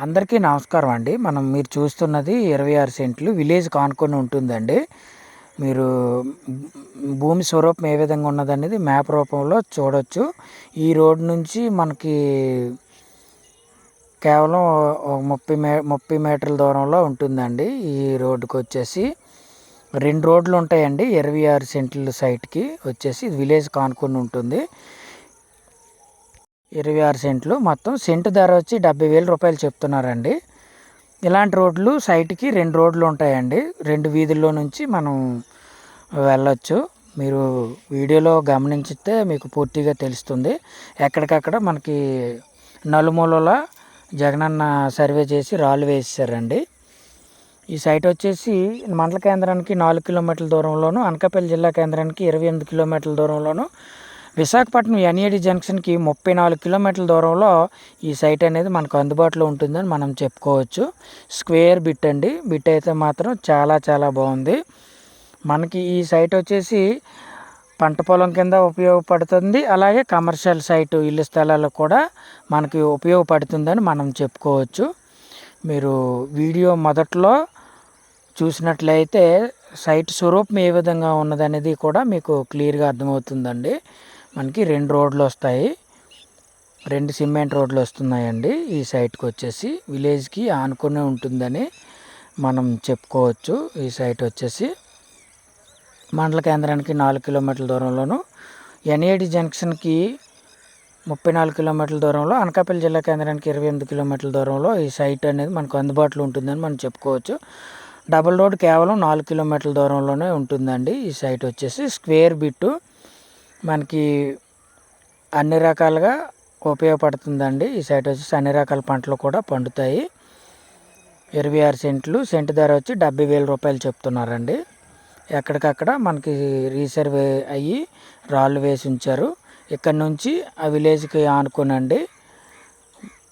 అందరికీ నమస్కారం అండి. మనం మీరు చూస్తున్నది ఇరవై ఆరు సెంట్లు. విలేజ్ కానుకొని ఉంటుందండి. మీరు భూమి స్వరూపం ఏ విధంగా ఉన్నదనేది మ్యాప్ రూపంలో చూడొచ్చు. ఈ రోడ్ నుంచి మనకి కేవలం ముప్పై మే ముప్పై మీటర్ల దూరంలో ఉంటుందండి ఈ రోడ్డుకి వచ్చేసి. రెండు రోడ్లు ఉంటాయండి. ఇరవై ఆరు సెంట్ల సైట్కి వచ్చేసి. విలేజ్ కానుకొని ఉంటుంది. ఇరవై ఆరు సెంట్లు. మొత్తం సెంటు ధర వచ్చి డెబ్బై వేల రూపాయలు చెప్తున్నారండి. ఇలాంటి రోడ్లు సైట్కి రెండు రోడ్లు ఉంటాయండి. రెండు వీధుల్లో నుంచి మనం వెళ్ళొచ్చు. మీరు వీడియోలో గమనించితే మీకు పూర్తిగా తెలుస్తుంది. ఎక్కడికక్కడ మనకి నలుమూలల జగనన్న సర్వే చేసి రాళ్ళు వేసారండి ఈ సైట్ వచ్చేసి మండల కేంద్రానికి నాలుగు కిలోమీటర్ల దూరంలోను అనకాపల్లి జిల్లా కేంద్రానికి ఇరవై ఎనిమిది కిలోమీటర్ల దూరంలోను విశాఖపట్నం ఎన్ఏడి జంక్షన్కి ముప్పై నాలుగు కిలోమీటర్ల దూరంలో ఈ సైట్ అనేది మనకు అందుబాటులో ఉంటుందని మనం చెప్పుకోవచ్చు. స్క్వేర్ బిట్ అండి. బిట్ అయితే మాత్రం చాలా చాలా బాగుంది. మనకి ఈ సైట్ వచ్చేసి పంట పొలం కింద ఉపయోగపడుతుంది. అలాగే కమర్షియల్ సైట్ ఇల్లు స్థలాలకు కూడా మనకి ఉపయోగపడుతుందని మనం చెప్పుకోవచ్చు. మీరు వీడియో మొదట్లో చూసినట్లయితే సైట్ స్వరూపం ఏ విధంగా ఉన్నదనేది కూడా మీకు క్లియర్గా అర్థమవుతుందండి. మనకి రెండు రోడ్లు వస్తాయి. రెండు సిమెంట్ రోడ్లు వస్తున్నాయండి. ఈ సైట్కి వచ్చేసి విలేజ్కి ఆనుకునే ఉంటుందని మనం చెప్పుకోవచ్చు. ఈ సైట్ వచ్చేసి మండల కేంద్రానికి నాలుగు కిలోమీటర్ల దూరంలోను ఎన్ఏడి జంక్షన్కి ముప్పై నాలుగు కిలోమీటర్ల దూరంలో అనకాపల్లి జిల్లా కేంద్రానికి ఇరవై ఎనిమిది కిలోమీటర్ల దూరంలో ఈ సైట్ అనేది మనకు అందుబాటులో ఉంటుందని మనం చెప్పుకోవచ్చు. డబుల్ రోడ్ కేవలం నాలుగు కిలోమీటర్ల దూరంలోనే ఉంటుందండి. ఈ సైట్ వచ్చేసి స్క్వేర్ బిట్టు మనకి అన్ని రకాలుగా ఉపయోగపడుతుందండి. ఈ సైట్ వచ్చేసి అన్ని రకాల పంటలు కూడా పండుతాయి. ఇరవై ఆరు సెంట్లు సెంటు ధర వచ్చి డెబ్బై వేల రూపాయలు చెప్తున్నారండి. ఎక్కడికక్కడ మనకి రీసర్వే అయ్యి రాళ్ళు వేసి ఉంచారు. ఇక్కడ నుంచి ఆ విలేజ్కి ఆనుకోనండి.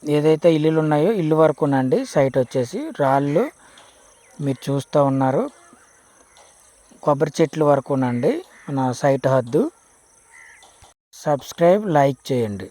ఏదైతే ఇల్లులు ఉన్నాయో ఇల్లు వరకునండి సైట్ వచ్చేసి. రాళ్ళు మీరు చూస్తూ ఉన్నారు. కొబ్బరి చెట్లు వరకునండి మన సైట్ హద్దు. సబ్స్క్రైబ్ లైక్ చేయండి.